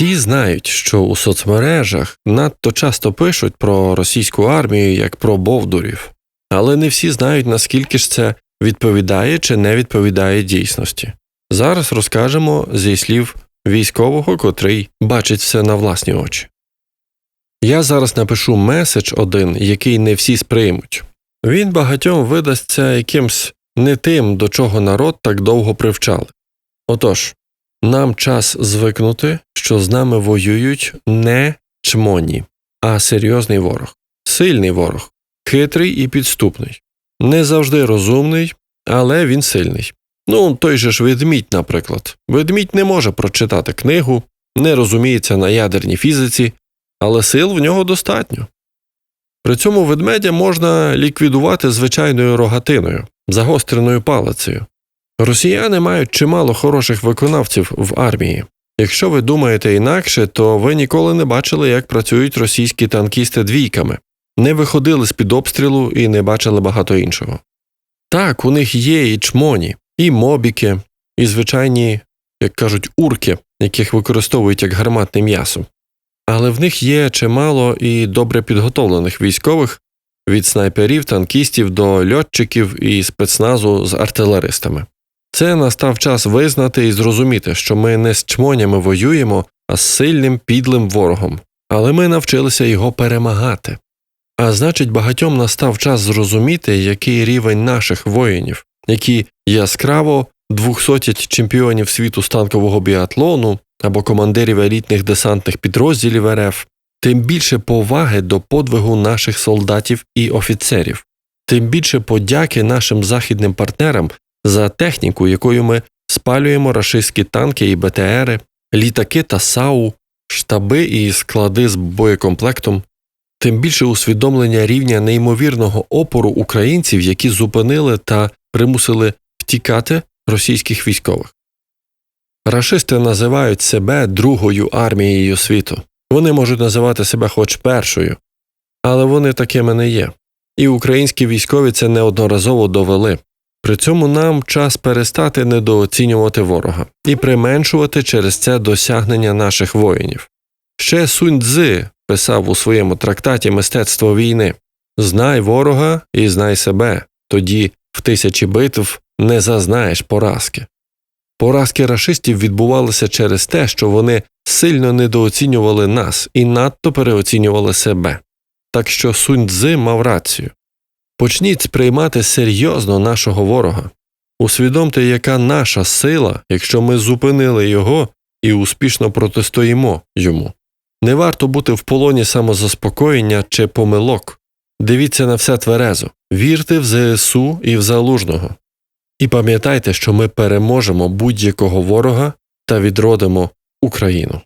Всі знають, що у соцмережах надто часто пишуть про російську армію як про бовдурів, але не всі знають, наскільки ж це відповідає чи не відповідає дійсності. Зараз розкажемо зі слів військового, котрий бачить все на власні очі. Я зараз напишу меседж один, який не всі сприймуть. Він багатьом видасться якимсь не тим, до чого народ так довго привчали. Отож, нам час звикнути, що з нами воюють не чмоні, а серйозний ворог, сильний ворог, хитрий і підступний, не завжди розумний, але він сильний. Ну, той же ж ведмідь, наприклад. Ведмідь не може прочитати книгу, не розуміється на ядерній фізиці, але сил в нього достатньо. При цьому ведмедя можна ліквідувати звичайною рогатиною, загостреною палицею. Росіяни мають чимало хороших виконавців в армії. Якщо ви думаєте інакше, то ви ніколи не бачили, як працюють російські танкісти двійками, не виходили з під обстрілу і не бачили багато іншого. Так, у них є і чмоні, і мобіки, і звичайні, як кажуть, урки, яких використовують як гарматне м'ясо. Але в них є чимало і добре підготовлених військових від снайперів, танкістів до льотчиків і спецназу з артилеристами. Це настав час визнати і зрозуміти, що ми не з чмонями воюємо, а з сильним підлим ворогом, але ми навчилися його перемагати. А значить, багатьом настав час зрозуміти, який рівень наших воїнів, які яскраво двохсотять чемпіонів світу з танкового біатлону або командирів елітних десантних підрозділів РФ, тим більше поваги до подвигу наших солдатів і офіцерів, тим більше подяки нашим західним партнерам за техніку, якою ми спалюємо рашистські танки і БТРи, літаки та САУ, штаби і склади з боєкомплектом, тим більше усвідомлення рівня неймовірного опору українців, які зупинили та примусили втікати російських військових. Рашисти називають себе другою армією світу. Вони можуть називати себе хоч першою, але вони такими не є. І українські військові це неодноразово довели. При цьому нам час перестати недооцінювати ворога і применшувати через це досягнення наших воїнів. Ще Сунь Цзи писав у своєму трактаті Мистецтво війни Знай ворога і знай себе, тоді в тисячі битв не зазнаєш поразки. Поразки рашистів відбувалися через те, що вони сильно недооцінювали нас і надто переоцінювали себе. Так що Сунь Цзи мав рацію. Почніть сприймати серйозно нашого ворога. Усвідомте, яка наша сила, якщо ми зупинили його і успішно протистоїмо йому. Не варто бути в полоні самозаспокоєння чи помилок. Дивіться на все тверезо, вірте в ЗСУ і в залужного. І пам'ятайте, що ми переможемо будь-якого ворога та відродимо Україну.